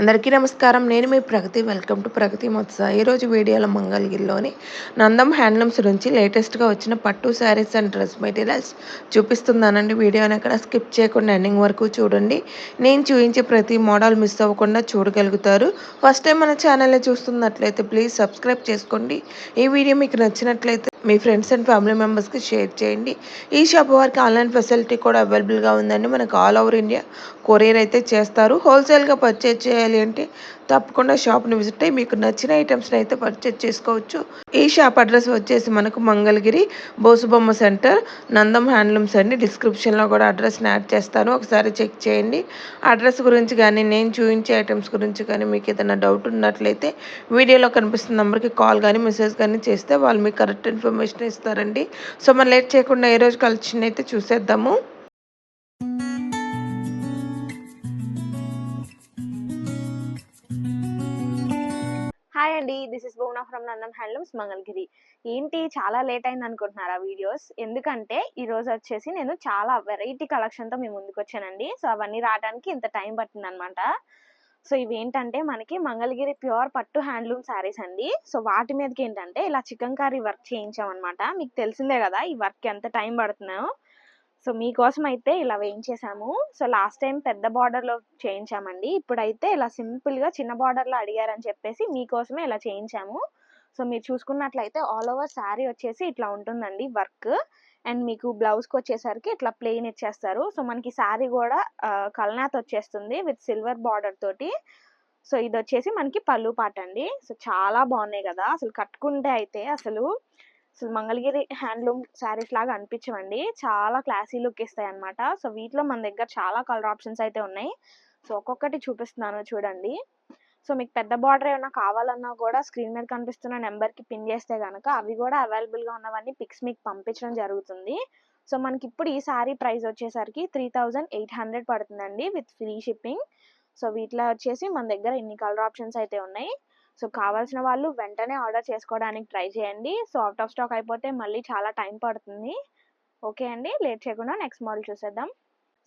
అందరికీ నమస్కారం. నేను మీ ప్రగతి. వెల్కమ్ టు ప్రగతి మత్స. ఈరోజు వీడియోలో మంగళగిరిలోని నందం హ్యాండ్లూమ్స్ నుంచి లేటెస్ట్గా వచ్చిన పట్టు శారీస్ అండ్ డ్రెస్ మెటీరియల్స్ చూపిస్తున్నానండి. వీడియోని అక్కడ స్కిప్ చేయకుండా ఎండింగ్ వరకు చూడండి. నేను చూపించే ప్రతి మోడల్ మిస్ అవ్వకుండా చూడగలుగుతారు. ఫస్ట్ టైం మన ఛానల్ని చూస్తున్నట్లయితే ప్లీజ్ సబ్స్క్రైబ్ చేసుకోండి. ఈ వీడియో మీకు నచ్చినట్లయితే మీ ఫ్రెండ్స్ అండ్ ఫ్యామిలీ మెంబర్స్కి షేర్ చేయండి. ఈ షాప్ వారికి ఆన్లైన్ ఫెసిలిటీ కూడా అవైలబుల్గా ఉందండి. మనకు ఆల్ ఓవర్ ఇండియా కొరియర్ అయితే చేస్తారు. హోల్సేల్గా పర్చేజ్ చేయాలి అంటే తప్పకుండా షాప్ని విజిట్ అయ్యి మీకు నచ్చిన ఐటమ్స్ని అయితే పర్చేజ్ చేసుకోవచ్చు. ఈ షాప్ అడ్రస్ వచ్చేసి మనకు మంగళగిరి బోసుబొమ్మ సెంటర్ నందం హ్యాండ్లూమ్స్ అండి. డిస్క్రిప్షన్లో కూడా అడ్రస్ని యాడ్ చేస్తాను. ఒకసారి చెక్ చేయండి. అడ్రస్ గురించి కానీ నేను చూపించే ఐటమ్స్ గురించి కానీ మీకు ఏదైనా డౌట్ ఉన్నట్లయితే వీడియోలో కనిపిస్తున్న నెంబర్కి కాల్ కానీ మెసేజ్ కానీ చేస్తే వాళ్ళు మీకు కరెక్ట్ ఇన్ఫర్మేషన్ ఇస్తారండి. సో మనం లేట్ చేయకుండా ఏ రోజు కలెక్షన్ అయితే చూసేద్దాము. హాయ్ అండి. This is Bhuvana from Nandam handlooms Mangalagiri. ఏంటి? చాలా లేట్ అయింది అనుకుంటున్నారా వీడియోస్? ఎందుకంటే ఈ రోజు వచ్చేసి నేను చాలా వెరైటీ కలెక్షన్తో మీ ముందుకు వచ్చానండి. సో అవన్నీ రావడానికి ఇంత టైం పట్టింది అనమాట సో ఇవి ఏంటంటే మనకి మంగళగిరి ప్యూర్ పట్టు హ్యాండ్లూమ్ శారీస్ అండి. సో వాటి మీదకి ఏంటంటే ఇలా చికెన్ కర్రీ వర్క్ చేయించామన్నమాట. మీకు తెలిసిందే కదా ఈ వర్క్ ఎంత టైం పడుతుందో. సో మీకోసం అయితే ఇలా వేయించేసాము. సో లాస్ట్ టైం పెద్ద బార్డర్లో చేయించామండి. ఇప్పుడైతే ఇలా సింపుల్గా చిన్న బార్డర్లో అడిగారని చెప్పేసి మీకోసమే ఇలా చేయించాము. సో మీరు చూసుకున్నట్లయితే ఆల్ ఓవర్ శారీ వచ్చేసి ఇట్లా ఉంటుందండి వర్క్. అండ్ మీకు బ్లౌజ్కి వచ్చేసరికి ఇట్లా ప్లెయిన్ ఇచ్చేస్తారు. సో మనకి శారీ కూడా కల్నాథ్ వచ్చేస్తుంది విత్ సిల్వర్ బార్డర్ తోటి. సో ఇది వచ్చేసి మనకి పళ్ళు పాట అండి సో చాలా బాగున్నాయి కదా. అసలు కట్టుకుంటే అయితే అసలు అసలు మంగళగిరి హ్యాండ్లూమ్ శారీస్ లాగా అనిపించవండి. చాలా క్లాసీ లుక్ ఇస్తాయి అనమాట సో వీటిలో మన దగ్గర చాలా కలర్ ఆప్షన్స్ అయితే ఉన్నాయి. సో ఒక్కొక్కటి చూపిస్తున్నాను చూడండి. సో మీకు పెద్ద బార్డర్ ఏమైనా కావాలన్నా కూడా స్క్రీన్ మీద కనిపిస్తున్న నెంబర్కి పిన్ చేస్తే కనుక అవి కూడా అవైలబుల్గా ఉన్నవన్నీ పిక్స్ మీకు పంపించడం జరుగుతుంది. సో మనకి ఇప్పుడు ఈ శారీ ప్రైస్ వచ్చేసరికి త్రీ థౌజండ్ ఎయిట్ హండ్రెడ్ పడుతుందండి విత్ ఫ్రీ షిప్పింగ్. సో వీటిలో వచ్చేసి మన దగ్గర ఇన్ని కలర్ ఆప్షన్స్ అయితే ఉన్నాయి. సో కావాల్సిన వాళ్ళు వెంటనే ఆర్డర్ చేసుకోవడానికి ట్రై చేయండి. సో అవుట్ ఆఫ్ స్టాక్ అయిపోతే మళ్ళీ చాలా టైం పడుతుంది. ఓకే అండి. లేట్ చేయకుండా నెక్స్ట్ మోడల్ చూసేద్దాం.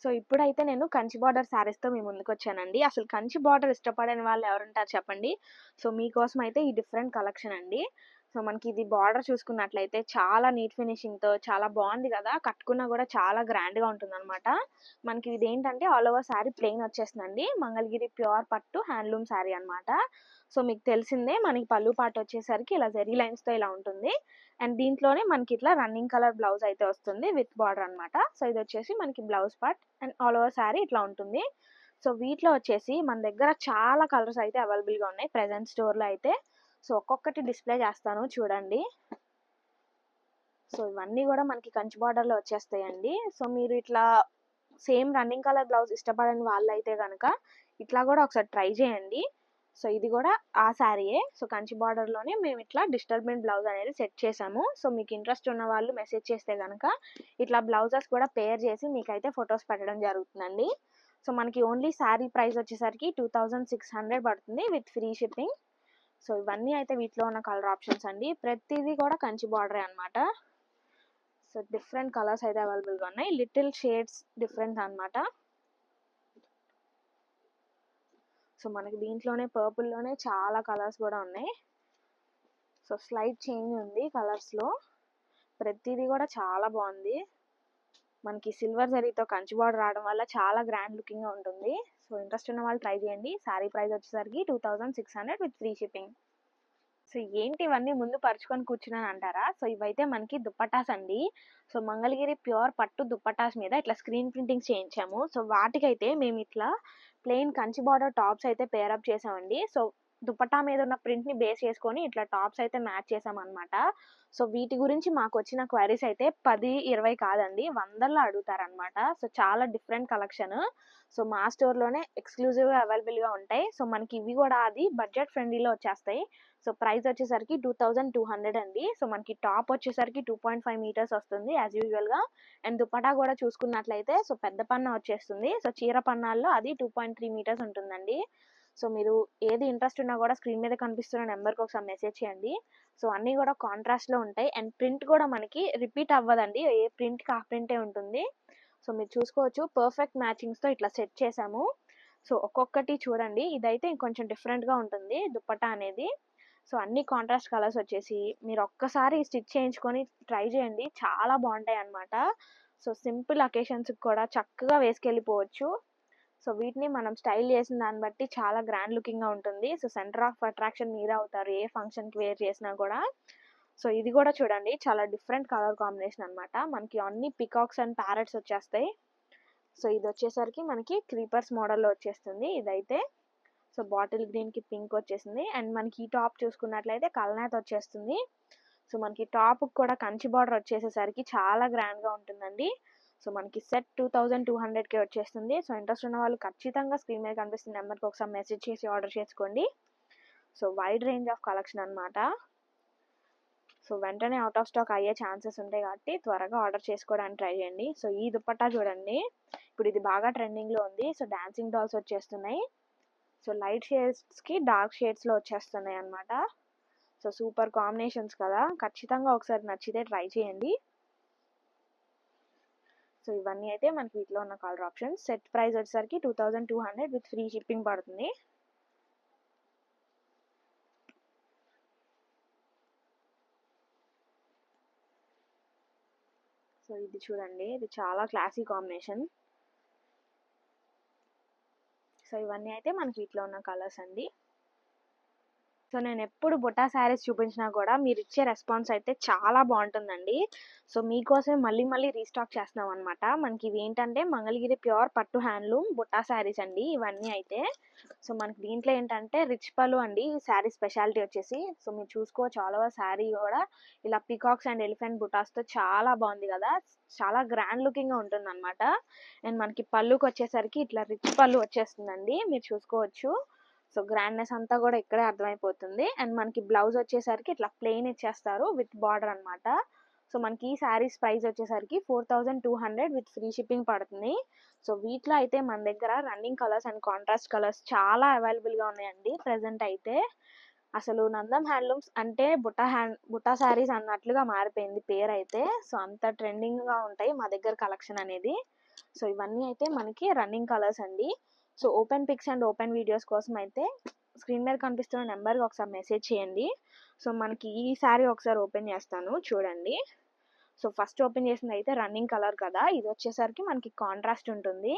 సో ఇప్పుడైతే నేను కంచి బార్డర్ శారీస్తో మీ ముందుకు వచ్చానండి అసలు కంచి బార్డర్ ఇష్టపడని వాళ్ళు ఎవరుంటారు చెప్పండి. సో మీకోసం అయితే ఈ డిఫరెంట్ కలెక్షన్ అండి. సో మనకి ఇది బార్డర్ చూసుకున్నట్లయితే చాలా నీట్ ఫినిషింగ్తో చాలా బాగుంది కదా. కట్టుకున్నా కూడా చాలా గ్రాండ్గా ఉంటుందన్నమాట. మనకి ఇది ఏంటంటే ఆల్ ఓవర్ శారీ ప్లెయిన్ వచ్చేస్తుందండి. మంగళగిరి ప్యూర్ పట్టు హ్యాండ్లూమ్ శారీ అనమాట సో మీకు తెలిసిందే మనకి పళ్ళు పాట వచ్చేసరికి ఇలా జెరీ లైన్స్తో ఇలా ఉంటుంది. అండ్ దీంట్లోనే మనకి ఇట్లా రన్నింగ్ కలర్ బ్లౌజ్ అయితే వస్తుంది విత్ బార్డర్ అనమాట సో ఇది వచ్చేసి మనకి blouse part and all over sari ఇట్లా ఉంటుంది. సో వీటిలో వచ్చేసి మన దగ్గర చాలా కలర్స్ అయితే అవైలబుల్గా ఉన్నాయి ప్రెసెంట్ స్టోర్లో అయితే. సో ఒక్కొక్కటి డిస్ప్లే చేస్తాను చూడండి. సో ఇవన్నీ కూడా మనకి కంచి బార్డర్లో వచ్చేస్తాయండి. సో మీరు ఇట్లా సేమ్ రన్నింగ్ కలర్ బ్లౌజ్ ఇష్టపడని వాళ్ళు అయితే కనుక ఇట్లా కూడా ఒకసారి ట్రై చేయండి. సో ఇది కూడా ఆ శారీయే. సో కంచి బార్డర్లోనే మేము ఇట్లా డిస్టర్బెంట్ బ్లౌజ్ అనేది సెట్ చేసాము. సో మీకు ఇంట్రెస్ట్ ఉన్న వాళ్ళు మెసేజ్ చేస్తే కనుక ఇట్లా బ్లౌజెస్ కూడా పేర్ చేసి మీకైతే ఫొటోస్ పెట్టడం జరుగుతుందండి. సో మనకి ఓన్లీ శారీ ప్రైస్ వచ్చేసరికి టూ థౌజండ్ సిక్స్ హండ్రెడ్ పడుతుంది విత్ ఫ్రీ షిప్పింగ్ సో ఇవన్నీ అయితే వీటిలో ఉన్న కలర్ ఆప్షన్స్ అండి. ప్రతిదీ కూడా కంచి బార్డరే అనమాట సో డిఫరెంట్ కలర్స్ అయితే అవైలబుల్గా ఉన్నాయి. లిటిల్ షేడ్స్ డిఫరెన్స్ అనమాట సో మనకి దీంట్లోనే పర్పుల్లోనే చాలా కలర్స్ కూడా ఉన్నాయి. సో స్లైట్ చేంజ్ ఉంది కలర్స్లో. ప్రతిదీ కూడా చాలా బాగుంది. మనకి సిల్వర్ జరీతో కంచి బార్డర్ రావడం వల్ల చాలా గ్రాండ్ లుకింగ్గా ఉంటుంది. సో ఇంట్రెస్ట్ ఉన్న వాళ్ళు ట్రై చేయండి. సారీ ప్రైస్ వచ్చేసరికి two thousand six hundred with free shipping. So ఏంటి ఇవన్నీ ముందు పరుచుకొని కూర్చున్నాను అంటారా? సో ఇవైతే మనకి దుప్పటాస్ అండి. సో మంగళగిరి ప్యూర్ పట్టు దుప్పటాస్ మీద ఇట్లా స్క్రీన్ ప్రింటింగ్స్ చేయించాము. సో వాటికైతే మేము ఇట్లా ప్లెయిన్ కంచి బార్డర్ టాప్స్ అయితే పేరప్ చేసామండి. సో దుపట్టా మీద ఉన్న ప్రింట్ని బేస్ చేసుకొని ఇట్లా టాప్స్ అయితే మ్యాచ్ చేసాం అనమాట సో వీటి గురించి మాకు వచ్చిన క్వైరీస్ అయితే పది ఇరవై కాదండి వందల్లో అడుగుతారనమాట సో చాలా డిఫరెంట్ కలెక్షన్. సో మా స్టోర్లోనే ఎక్స్క్లూజివ్గా ఎక్స్క్లూజివ్ ఉంటాయి. సో మనకి ఇవి కూడా అది బడ్జెట్ ఫ్రెండ్లీలో వచ్చేస్తాయి. సో ప్రైస్ వచ్చేసరికి టూ థౌజండ్ టూ హండ్రెడ్ అండి. సో మనకి టాప్ వచ్చేసరికి టూ పాయింట్ ఫైవ్ మీటర్స్ వస్తుంది యాజ్ యూజువల్గా. అండ్ దుపటా కూడా చూసుకున్నట్లయితే సో పెద్ద పన్న వచ్చేస్తుంది. సో చీర పన్నాల్లో అది టూ పాయింట్ త్రీ మీటర్స్ ఉంటుందండి. సో మీరు ఏది ఇంట్రెస్ట్ ఉన్నా కూడా స్క్రీన్ మీద కనిపిస్తున్న నెంబర్కి ఒకసారి మెసేజ్ చేయండి. సో అన్నీ కూడా కాంట్రాస్ట్లో ఉంటాయి. అండ్ ప్రింట్ కూడా మనకి రిపీట్ అవ్వదండి. ఏ ప్రింట్కి ఆ ప్రింటే ఉంటుంది. సో మీరు చూసుకోవచ్చు. పర్ఫెక్ట్ మ్యాచింగ్స్తో ఇట్లా సెట్ చేసాము సో ఒక్కొక్కటి చూడండి. ఇదైతే ఇంకొంచెం డిఫరెంట్గా ఉంటుంది. దుప్పటా అనేది. సో అన్ని కాంట్రాస్ట్ కలర్స్ వచ్చేసి మీరు ఒక్కసారి స్టిచ్ చేయించుకొని ట్రై చేయండి. చాలా బాగుంటాయి అన్నమాట సో సింపుల్ అకేషన్స్కి కూడా చక్కగా వేసుకెళ్ళిపోవచ్చు. సో వీటిని మనం స్టైల్ చేసిన దాన్ని బట్టి చాలా గ్రాండ్ లుకింగ్గా ఉంటుంది. సో సెంటర్ ఆఫ్ అట్రాక్షన్ మీరే అవుతారు. ఏ ఫంక్షన్కి వేర్ చేసినా కూడా. సో ఇది కూడా చూడండి. చాలా డిఫరెంట్ కలర్ కాంబినేషన్ అనమాట మనకి అన్ని పికాక్స్ అండ్ ప్యారెట్స్ వచ్చేస్తాయి. సో ఇది వచ్చేసరికి మనకి క్రీపర్స్ మోడల్లో వచ్చేస్తుంది ఇదైతే. సో బాటిల్ గ్రీన్కి పింక్ వచ్చేసింది. అండ్ మనకి ఈ టాప్ చూసుకున్నట్లయితే కల్నాథ్ వచ్చేస్తుంది. సో మనకి టాప్కి కూడా కంచి బార్డర్ వచ్చేసేసరికి చాలా గ్రాండ్గా ఉంటుందండి. సో మనకి సెట్ టూ థౌజండ్ టూ హండ్రెడ్కి వచ్చేస్తుంది. సో ఇంట్రెస్ట్ ఉన్న వాళ్ళు ఖచ్చితంగా స్క్రీన్ మీద కనిపిస్తున్న నెంబర్కి ఒకసారి మెసేజ్ చేసి ఆర్డర్ చేసుకోండి. So wide range of collection అనమాట సో వెంటనే అవుట్ ఆఫ్ స్టాక్ అయ్యే ఛాన్సెస్ ఉంటాయి కాబట్టి త్వరగా ఆర్డర్ చేసుకోవడానికి ట్రై చేయండి. సో ఈ దుపట్టా చూడండి. ఇప్పుడు ఇది బాగా ట్రెండింగ్లో ఉంది. సో డాన్సింగ్ డాల్స్ వచ్చేస్తున్నాయి. సో లైట్ షేడ్స్కి డార్క్ షేడ్స్లో వచ్చేస్తున్నాయి అనమాట సో సూపర్ కాంబినేషన్స్ కదా. ఖచ్చితంగా ఒకసారి నచ్చితే ట్రై చేయండి. సో ఇవన్నీ అయితే మనకి వీటిలో ఉన్న కలర్ ఆప్షన్స్ సెట్ ప్రైస్ వచ్చేసరికి two thousand two hundred with free shipping పడుతుంది. సో ఇది చూడండి. ఇది చాలా క్లాసీ కాంబినేషన్ సో ఇవన్నీ అయితే మనకి వీటిలో ఉన్న కలర్స్ అండి. సో నేను ఎప్పుడు బుట్టా శారీస్ చూపించినా కూడా మీరు ఇచ్చే రెస్పాన్స్ అయితే చాలా బాగుంటుందండి సో మీకోసమే మళ్ళీ మళ్ళీ రీస్టాక్ చేస్తున్నాం అనమాట మనకి ఇవి ఏంటంటే మంగళగిరి ప్యూర్ పట్టు హ్యాండ్లూమ్ బుట్టా శారీస్ అండి ఇవన్నీ అయితే. సో మనకి దీంట్లో ఏంటంటే రిచ్ పళ్ళు అండి ఈ శారీ స్పెషాలిటీ వచ్చేసి. సో మీరు చూసుకోవచ్చు ఆల్ ఓవర్ శారీ కూడా. ఇలా పికాక్స్ అండ్ ఎలిఫెంట్ బుటాస్తో చాలా బాగుంది కదా. చాలా గ్రాండ్ లుకింగ్గా ఉంటుంది అనమాట అండ్ మనకి పళ్ళుకి వచ్చేసరికి ఇట్లా రిచ్ పళ్ళు వచ్చేస్తుందండి. మీరు చూసుకోవచ్చు. సో గ్రాండ్నెస్ అంతా కూడా ఇక్కడే అర్థమైపోతుంది. అండ్ మనకి బ్లౌజ్ వచ్చేసరికి ఇట్లా ప్లెయిన్ ఇచ్చేస్తారు విత్ బార్డర్ అనమాట సో మనకి ఈ శారీస్ ప్రైస్ వచ్చేసరికి four thousand two hundred with free shipping పడుతుంది. సో వీటిలో అయితే మన దగ్గర running colours and contrast colours చాలా అవైలబుల్గా ఉన్నాయండి ప్రజెంట్ అయితే. అసలు నందం హ్యాండ్లూమ్స్ అంటే బుట్టా హ్యాండ్ బుట్టా శారీస్ అన్నట్లుగా మారిపోయింది పేరు అయితే. సో అంత ట్రెండింగ్గా ఉంటాయి మా దగ్గర కలెక్షన్ అనేది. సో ఇవన్నీ అయితే మనకి రన్నింగ్ కలర్స్ అండి. So open pics and open videos కోసం అయితే స్క్రీన్ మీద కనిపిస్తున్న నెంబర్కి ఒకసారి మెసేజ్ చేయండి. సో మనకి ఈ శారీ ఒకసారి ఓపెన్ చేస్తాను చూడండి. సో ఫస్ట్ ఓపెన్ చేసింది అయితే రన్నింగ్ కలర్ కదా ఇది వచ్చేసరికి మనకి కాంట్రాస్ట్ ఉంటుంది.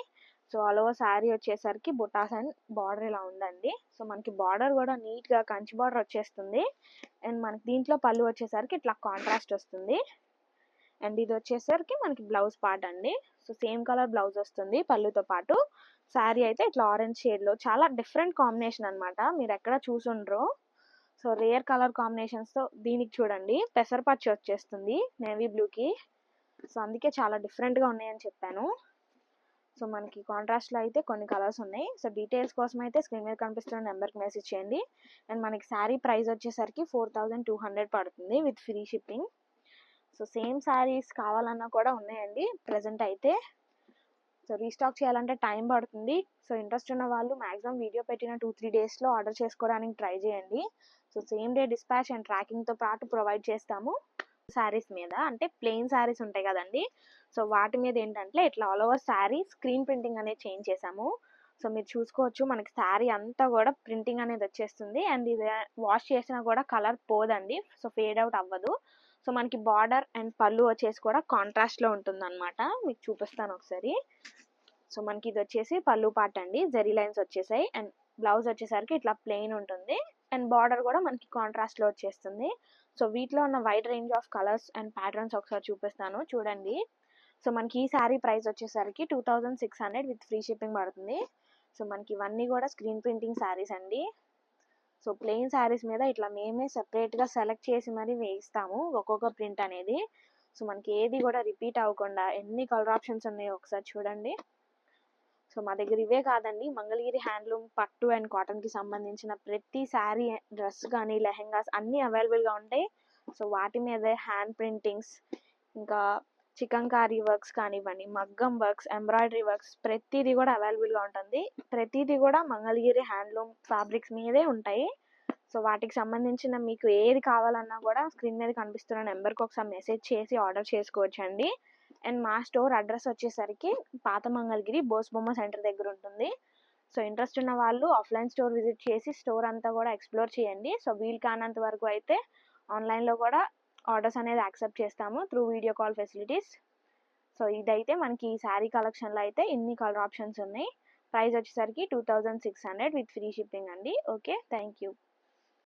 సో ఆల్ ఓవర్ శారీ వచ్చేసరికి బుటాస్ అండ్ బార్డర్ ఇలా ఉందండి. సో మనకి బార్డర్ కూడా నీట్గా కంచి బార్డర్ వచ్చేస్తుంది. అండ్ మనకి దీంట్లో పళ్ళు వచ్చేసరికి ఇట్లా కాంట్రాస్ట్ వస్తుంది. అండ్ ఇది వచ్చేసరికి మనకి బ్లౌజ్ పార్ట్ అండి. సో సేమ్ కలర్ బ్లౌజ్ వస్తుంది పళ్ళుతో పాటు. శారీ అయితే ఇట్లా ఆరెంజ్ షేడ్లో చాలా డిఫరెంట్ కాంబినేషన్ అనమాట మీరు ఎక్కడ చూసుండ్రో సో రేర్ కలర్ కాంబినేషన్స్తో దీనికి చూడండి. పెసరపచ్చి వచ్చేస్తుంది నేవీ బ్లూకి. సో అందుకే చాలా డిఫరెంట్గా ఉన్నాయని చెప్పాను. సో మనకి కాంట్రాస్ట్లో అయితే కొన్ని కలర్స్ ఉన్నాయి. సో డీటెయిల్స్ కోసం అయితే స్క్రీన్ మీద కనిపిస్తున్న నెంబర్కి మెసేజ్ చేయండి. అండ్ మనకి శారీ ప్రైస్ వచ్చేసరికి ఫోర్ టూ హండ్రెడ్ పడుతుంది with free shipping. So same saris కావాలన్నా కూడా ఉన్నాయండి. ప్రజెంట్ అయితే సో రీస్టాక్ చేయాలంటే టైం పడుతుంది. సో ఇంట్రెస్ట్ ఉన్న వాళ్ళు మాక్సిమం వీడియో పెట్టిన టూ త్రీ డేస్లో ఆర్డర్ చేసుకోవడానికి ట్రై చేయండి. So same day dispatch and ట్రాకింగ్తో పాటు ప్రొవైడ్ చేస్తాము శారీస్ మీద. అంటే ప్లెయిన్ శారీస్ ఉంటాయి కదండి. సో వాటి మీద ఏంటంటే ఇట్లా all over sari screen printing అనేది చేంజ్ చేసాము. సో మీరు చూసుకోవచ్చు మనకి శారీ అంతా కూడా ప్రింటింగ్ అనేది వచ్చేస్తుంది. అండ్ ఇది వాష్ చేసినా కూడా కలర్ పోదండి. సో ఫేడ్ అవుట్ అవ్వదు. సో మనకి బార్డర్ అండ్ పళ్ళు వచ్చేసి కూడా కాంట్రాస్ట్లో ఉంటుంది అనమాట మీకు చూపిస్తాను ఒకసారి. సో మనకి ఇది వచ్చేసి పళ్ళు పార్ట్ అండి. జెరీ లైన్స్ వచ్చేసాయి. అండ్ బ్లౌజ్ వచ్చేసరికి ఇట్లా ప్లెయిన్ ఉంటుంది. అండ్ బార్డర్ కూడా మనకి కాంట్రాస్ట్లో వచ్చేస్తుంది. సో వీటిలో ఉన్న wide range of colours and patterns ఒకసారి చూపిస్తాను. చూడండి. సో మనకి ఈ శారీ ప్రైస్ వచ్చేసరికి two thousand six hundred with free shipping పడుతుంది. సో మనకి ఇవన్నీ కూడా స్క్రీన్ ప్రింటింగ్ శారీస్ అండి. సో ప్లెయిన్ శారీస్ మీద ఇట్లా మేమే సెపరేట్గా సెలెక్ట్ చేసి మరీ వేయిస్తాము ఒక్కొక్క ప్రింట్ అనేది. సో మనకి ఏది కూడా రిపీట్ అవ్వకుండా ఎన్ని కలర్ ఆప్షన్స్ ఉన్నాయో ఒకసారి చూడండి. సో మా దగ్గర ఇవే కాదండి. మంగళగిరి హ్యాండ్లూమ్ పట్టు అండ్ కాటన్కి సంబంధించిన ప్రతి శారీ డ్రెస్ కానీ లెహెంగాస్ అన్నీ అవైలబుల్గా ఉంటాయి. సో వాటి మీద హ్యాండ్ ప్రింటింగ్స్ ఇంకా చికంకారీ వర్క్స్ కానివ్వండి మగ్గం వర్క్స్ ఎంబ్రాయిడరీ వర్క్స్ ప్రతిదీ కూడా అవైలబుల్గా ఉంటుంది. ప్రతిదీ కూడా మంగళగిరి హ్యాండ్లూమ్ ఫ్యాబ్రిక్స్ మీదే ఉంటాయి. సో వాటికి సంబంధించిన మీకు ఏది కావాలన్నా కూడా స్క్రీన్ మీద కనిపిస్తున్న నెంబర్కి ఒకసారి మెసేజ్ చేసి ఆర్డర్ చేసుకోవచ్చండి. అండ్ మా స్టోర్ అడ్రస్ వచ్చేసరికి పాత మంగళగిరి బోస్ బొమ్మ సెంటర్ దగ్గర ఉంటుంది. సో ఇంట్రెస్ట్ ఉన్న వాళ్ళు ఆఫ్లైన్ స్టోర్ విజిట్ చేసి స్టోర్ అంతా కూడా ఎక్స్ప్లోర్ చేయండి. సో వీలు కానంత వరకు అయితే ఆన్లైన్లో కూడా ఆర్డర్స్ అనేది యాక్సెప్ట్ చేస్తాము through video call facilities. So ఇదైతే మనకి ఈ శారీ కలెక్షన్లో అయితే ఇన్ని కలర్ ఆప్షన్స్ ఉన్నాయి. ప్రైస్ వచ్చేసరికి two thousand six hundred with free shipping అండి. Okay thank you.